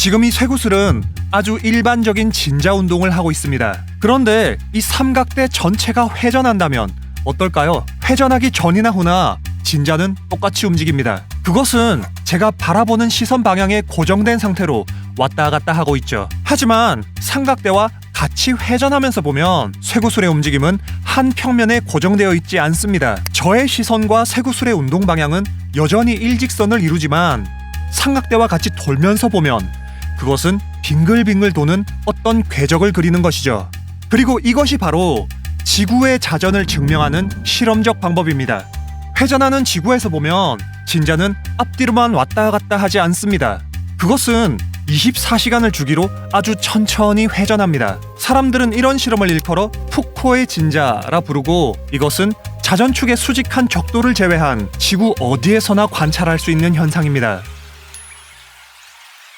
지금 이 쇠구슬은 아주 일반적인 진자 운동을 하고 있습니다. 그런데 이 삼각대 전체가 회전한다면 어떨까요? 회전하기 전이나 후나 진자는 똑같이 움직입니다. 그것은 제가 바라보는 시선 방향에 고정된 상태로 왔다 갔다 하고 있죠. 하지만 삼각대와 같이 회전하면서 보면 쇠구슬의 움직임은 한 평면에 고정되어 있지 않습니다. 저의 시선과 쇠구슬의 운동 방향은 여전히 일직선을 이루지만 삼각대와 같이 돌면서 보면 그것은 빙글빙글 도는 어떤 궤적을 그리는 것이죠. 그리고 이것이 바로 지구의 자전을 증명하는 실험적 방법입니다. 회전하는 지구에서 보면 진자는 앞뒤로만 왔다 갔다 하지 않습니다. 그것은 24시간을 주기로 아주 천천히 회전합니다. 사람들은 이런 실험을 일컬어 푸코의 진자라 부르고 이것은 자전축의 수직한 적도를 제외한 지구 어디에서나 관찰할 수 있는 현상입니다.